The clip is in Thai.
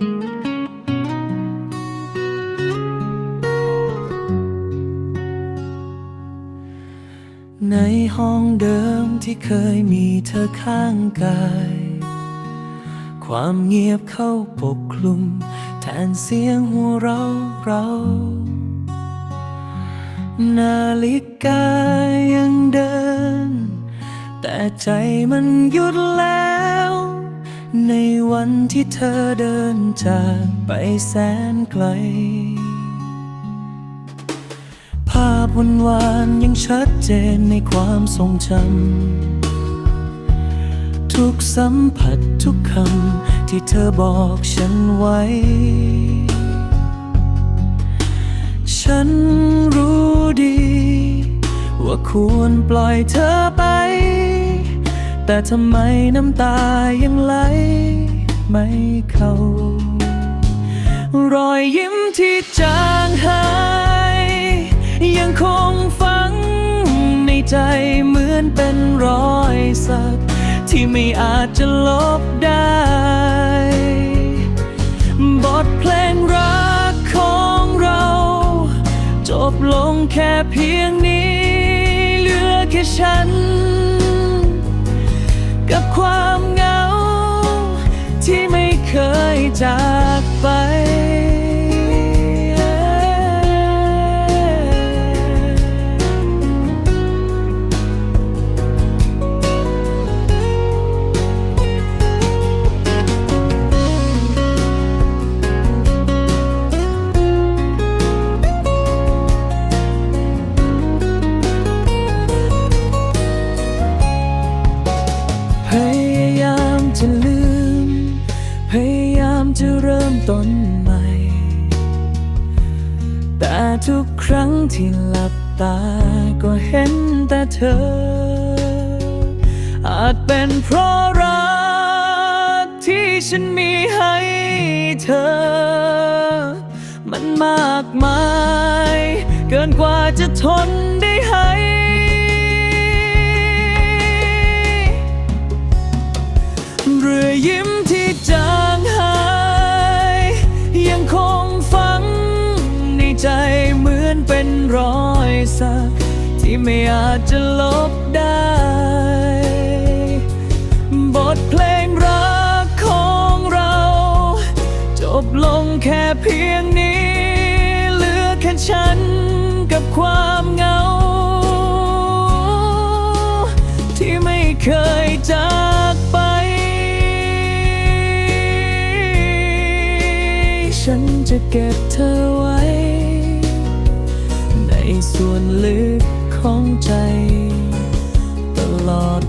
ในห้องเดิมที่เคยมีเธอข้างกาย ความเงียบเข้าปกคลุม แทนเสียงหัวเราเรา นาฬิกายังเดิน แต่ใจมันหยุดแล้ว ในวันที่เธอเดินจากไปแสนไกล ภาพวันวานยังชัดเจนในความทรงจำ ทุกสัมผัสทุกคำที่เธอบอกฉันไว้ ฉันรู้ดี ว่าควรปล่อยเธอไป แต่ทำไมน้ำตายังไหลไม่เข้ารอยยิ้มที่จางหาย ยังคงฝังในใจเหมือนเป็นรอยสัก ที่ไม่อาจจะลบได้ บทเพลงรักของเรา จบลงแค่เพียงนี้ เหลือแค่ฉัน แต่ทุกครั้งที่หลับตาก็เห็นแต่เธอ อาจเป็นเพราะรักที่ฉันมีให้เธอ มันมากมาย เกินกว่าจะทนได้ให้ รอยสัก ที่ไม่อาจจะลบได้ บทเพลงรักของเรา จบลงแค่เพียงนี้ เหลือแค่ฉันกับความเหงา ที่ไม่เคยจากไป ฉันจะเก็บเธอ ส่วนลึกของใจ ตลอด